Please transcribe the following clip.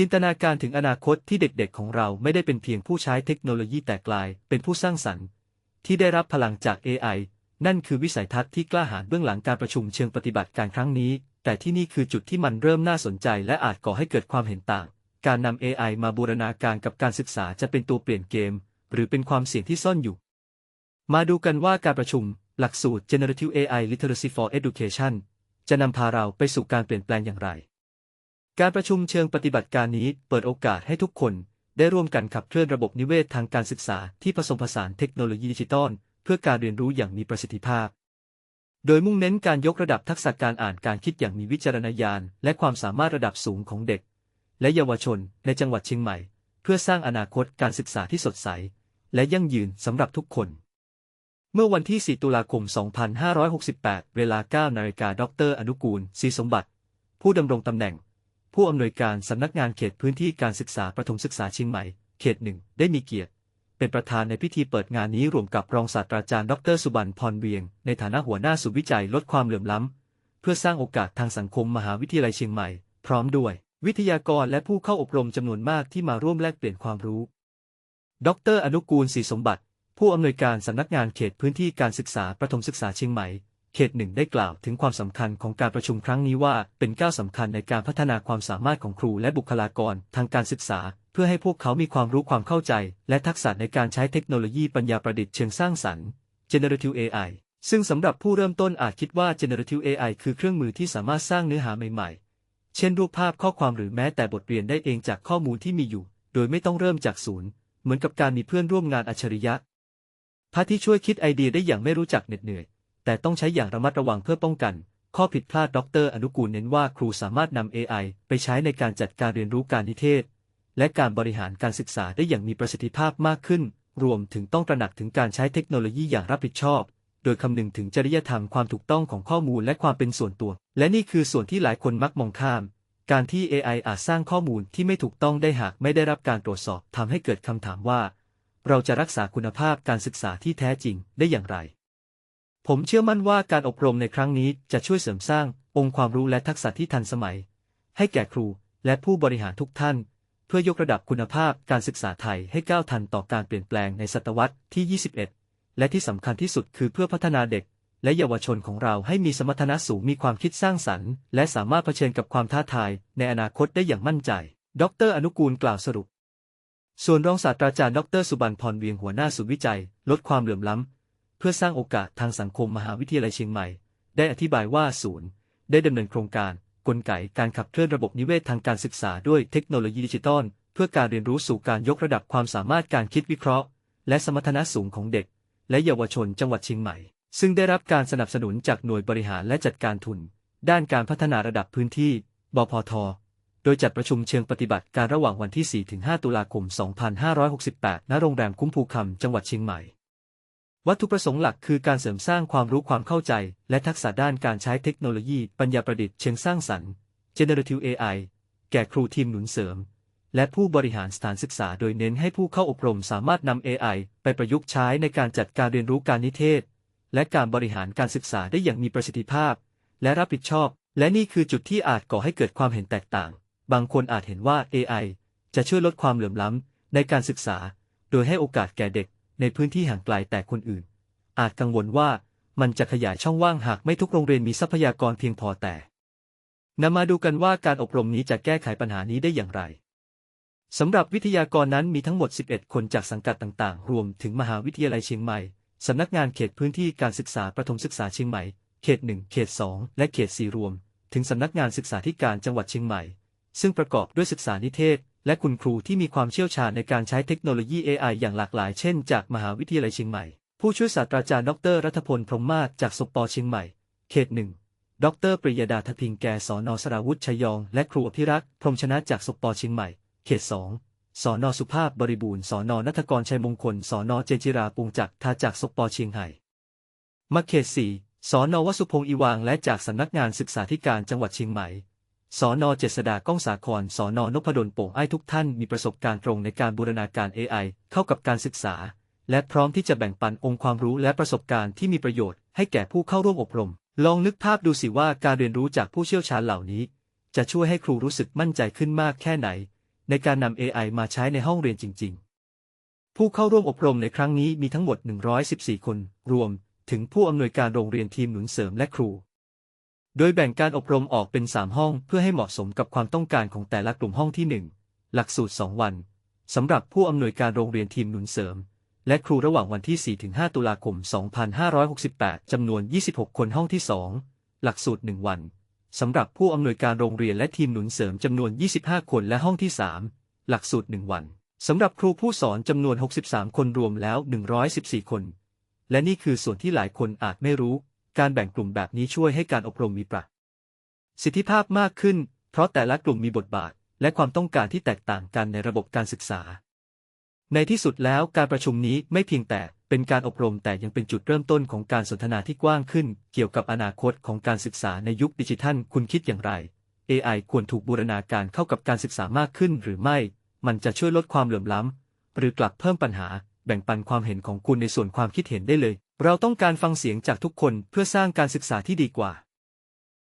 จินตนาการถึงอนาคตที่เด็กๆของเราไม่ได้เป็นเพียงผู้ใช้เทคโนโลยีแต่กลาย เป็นผู้สร้างสรรค์ ที่ได้รับพลังจาก AI นั่นคือวิสัยทัศน์ที่กล้าหาญเบื้องหลังการประชุมเชิงปฏิบัติการครั้งนี้ แต่ที่นี่คือจุดที่มันเริ่มน่าสนใจและอาจก่อให้เกิดความเห็นต่าง การนำ AI มาบูรณาการกับการศึกษาจะเป็นตัวเปลี่ยนเกม หรือเป็นความเสี่ยงที่ซ่อนอยู่ มาดูกันว่าการประชุม หลักสูตร Generative AI Literacy for Education จะนำพาเราไปสู่การเปลี่ยนแปลงอย่างไร การประชุมเชิงปฏิบัติการนี้เปิดโอกาสให้ทุกคน ได้ร่วมกันขับเคลื่อนระบบนิเวศทางการศึกษาที่ผสมผสานเทคโนโลยีดิจิตอลเพื่อการเรียนรู้อย่างมีประสิทธิภาพ โดยมุ่งเน้นการยกระดับทักษะการอ่านการคิดอย่างมีวิจารณญาณ และความสามารถระดับสูงของเด็ก และเยาวชนในจังหวัดเชียงใหม่ เพื่อสร้างอนาคตการศึกษาที่สดใส และยั่งยืนสำหรับทุกคน เมื่อวันที่ 4 ตุลาคม 2568 เวลา 9 นาฬิกา ดร อนุกูลศรีสมบัติ ผู้ดำรงตำแหน่ง ผู้อำนวยการสำนักงานเขตพื้นที่การศึกษาประถมศึกษาเชียงใหม่ เขตหนึ่งได้มีเกียรติ เป็นประธานในพิธีเปิดงานนี้รวมกับรองศาสตราจารย์ดรสุบรรณพรเวียง ในฐานะหัวหน้าศูนย์วิจัยลดความเหลื่อมล้ำ เพื่อสร้างโอกาสทางสังคมมหาวิทยาลัยเชียงใหม่ พร้อมด้วย วิทยากรและผู้เข้าอบรมจำนวนมากที่มาร่วมแลกเปลี่ยนความรู้ ดร อนุกูลศรีสมบัติ ผู้อำนวยการสำนักงานเขตพื้นที่การศึกษาประถมศึกษาเชียงใหม่ เขตหนึ่งได้กล่าวถึงความสำคัญของการประชุมครั้งนี้ว่า เป็นก้าวสำคัญในการพัฒนาความสามารถของครูและบุคลากรทางการศึกษา เพื่อให้พวกเขามีความรู้ความเข้าใจ และทักษะในการใช้เทคโนโลยีปัญญาประดิษฐ์เชิงสร้างสรรค์ generative AI ซึ่งสำหรับผู้เริ่มต้นอาจคิดว่า generative AI คือเครื่องมือที่สามารถสร้างเนื้อหาใหม่ๆ เช่นรูปภาพข้อความหรือแม้แต่บทเรียนได้เองจากข้อมูลที่มีอยู่ โดยไม่ต้องเริ่มจากศูนย์ เหมือนกับการมีเพื่อนร่วมงานอัจฉริยะพาที่ช่วยคิดไอเดียได้อย่างไม่รู้จักเหน็ดเหนื่อย แต่ต้องใช้อย่างระมัดระวังเพื่อป้องกัน ข้อผิดพลาดดร อนุกูลเน้นว่าครูสามารถนำ AI ไปใช้ในการจัดการเรียนรู้การนิเทศ และการบริหารการศึกษาได้อย่างมีประสิทธิภาพมากขึ้น รวมถึงต้องตระหนักถึงการใช้เทคโนโลยีอย่างรับผิดชอบ โดยคำนึงถึงจริยธรรมความถูกต้องของข้อมูลและความเป็นส่วนตัว และนี่คือส่วนที่หลายคนมักมองข้าม การที่ AI อาจสร้างข้อมูลที่ไม่ถูกต้องได้หากไม่ได้รับการตรวจสอบทำให้เกิดคำถามว่า เราจะรักษาคุณภาพการศึกษาที่แท้จริงได้อย่างไร ผมเชื่อมั่นว่าการอบรมในครั้งนี้จะช่วยเสริมสร้างองค์ความรู้และทักษะที่ทันสมัย ให้แก่ครูและผู้บริหารทุกท่าน เพื่อยกระดับคุณภาพการศึกษาไทยให้ก้าวทันต่อการเปลี่ยนแปลงในศตวรรษที่ 21 และที่สำคัญที่สุดคือเพื่อพัฒนาเด็ก และเยาวชนของเราให้มีสมรรถนะสูงมีความคิดสร้างสรรค์ และสามารถเผชิญกับความท้าทายในอนาคตได้อย่างมั่นใจ ดร อนุกูลกล่าวสรุป ส่วนรองศาสตราจารย์ดร สุบรรณพรเวียงหัวหน้าศูนย์วิจัย ลดความเหลื่อมล้ำ เพื่อสร้างโอกาสทางสังคมมหาวิทยาลัยเชียงใหม่ ได้อธิบายว่าศูนย์ ได้ดำเนินโครงการกลไกการขับเคลื่อนระบบนิเวศทางการศึกษาด้วยเทคโนโลยีดิจิทัลเพื่อการเรียนรู้สู่การยกระดับความสามารถการคิดวิเคราะห์ และสมรรถนะสูงของเด็ก และเยาวชนจังหวัดเชียงใหม่ ซึ่งได้รับการสนับสนุนจากหน่วยบริหารและจัดการทุน ด้านการพัฒนาระดับพื้นที่ บพท โดยจัดประชุมเชิงปฏิบัติการระหว่างวันที่ 4-5 ตุลาคม 2568 ณ โรงแรมคุ้มภูคำจังหวัดเชียงใหม่ วัตถุประสงค์หลักคือการเสริมสร้างความรู้ความเข้าใจ และทักษะด้านการใช้เทคโนโลยี ปัญญาประดิษฐ์เชิงสร้างสรรค์ Generative AI แก่ครูทีมหนุนเสริม และผู้บริหารสถานศึกษาโดยเน้นให้ผู้เข้าอบรมสามารถนำ AI ไปประยุกต์ใช้ในการจัดการเรียนรู้การนิเทศ และการบริหารการศึกษาได้อย่างมีประสิทธิภาพ และรับผิดชอบ และนี่คือจุดที่อาจก่อให้เกิดความเห็นแตกต่าง บางคนอาจเห็นว่า AI จะช่วยลดความเหลื่อมล้ำในการศึกษา โดยให้โอกาสแก่เด็ก ในพื้นที่ห่างไกลแต่คนอื่น อาจกังวลว่ามันจะขยายช่องว่างหากไม่ทุกโรงเรียนมีทรัพยากรเพียงพอแต่นำมาดูกันว่าการอบรมนี้จะแก้ไขปัญหานี้ได้อย่างไรสำหรับวิทยากรนั้นมีทั้งหมด 11 คนจากสังกัดต่างๆ รวมถึงมหาวิทยาลัยเชียงใหม่สำนักงานเขตพื้นที่การศึกษาประถมศึกษาเชียงใหม่ เขต 1 เขต 2 และเขต 4 รวม ถึงสำนักงานศึกษาธิการจังหวัดเชียงใหม่ ซึ่งประกอบด้วยศึกษานิเทศ และคุณครูที่มีความเชี่ยวชาญในการใช้เทคโนโลยี AI อย่างหลากหลาย เช่น จากมหาวิทยาลัยเชียงใหม่ ผู้ช่วยศาสตราจารย์ดรรัฐพลพรหมมาศจากสปเชียงใหม่ เขต1ดรปริยดาทพิงแกสอนอสราวุธชยอง และครูอภิรักษ์พรหมชนะจากสปเชียงใหม่ เขต2สอนอสุภาพบริบูรณ์สอนอนัทกรชัยมงคลสอนอเจนจิราปุงจักรทาจากสปเชียงไห่มาเขต4สอนอวสุพงษ์อีวางและจากสำนักงานศึกษาธิการจังหวัดเชียงใหม่ สอนอเจษดาก้องสาครสอนอนพดลโป่งไอ้ทุกท่านมีประสบการณ์ตรงในการบูรณาการ AI เข้ากับการศึกษา และพร้อมที่จะแบ่งปันองค์ความรู้และประสบการณ์ที่มีประโยชน์ให้แก่ผู้เข้าร่วมอบรม ลองนึกภาพดูสิว่าการเรียนรู้จากผู้เชี่ยวชาญเหล่านี้ จะช่วยให้ครูรู้สึกมั่นใจขึ้นมากแค่ไหน ในการนำ AI มาใช้ในห้องเรียนจริง ๆ ผู้เข้าร่วมอบรมในครั้งนี้มีทั้งหมด 114 คน รวม ถึงผู้อำนวยการโรงเรียนทีมหนุนเสริมและครู โดยแบ่งการอบรมออกเป็น 3 ห้องเพื่อให้เหมาะสมกับความต้องการของแต่ละกลุ่มห้องที่ 1 หลักสูตร 2 วันสำหรับผู้อำนวยการโรงเรียนทีมหนุนเสริม และครูระหว่างวันที่ 4-5 ตุลาคม 2568 จำนวน 26 คนห้องที่ 2 หลักสูตร 1 วันสำหรับผู้อำนวยการโรงเรียนและทีมหนุนเสริมจำนวน 25 คนและห้องที่ 3 หลักสูตร 1 วันสำหรับครูผู้สอนจำนวน 63 คนรวมแล้ว 114 คน และนี่คือส่วนที่หลายคนอาจไม่รู้ การแบ่งกลุ่มแบบนี้ช่วยให้การอบรมมีประสิทธิภาพมากขึ้น เพราะแต่ละกลุ่มมีบทบาท และความต้องการที่แตกต่างกันในระบบการศึกษา ในที่สุดแล้วการประชุมนี้ไม่เพียงแต่เป็นการอบรมแต่ยังเป็นจุดเริ่มต้นของการสนทนาที่กว้างขึ้น เกี่ยวกับอนาคตของการศึกษาในยุคดิจิทัล คุณคิดอย่างไร AI ควรถูกบูรณาการเข้ากับการศึกษามากขึ้นหรือไม่ มันจะช่วยลดความเหลื่อมล้ำ หรือกลับเพิ่มปัญหา แบ่งปันความเห็นของคุณในส่วนความคิดเห็นได้เลย เราต้องการฟังเสียงจากทุกคนเพื่อสร้างการศึกษาที่ดีกว่า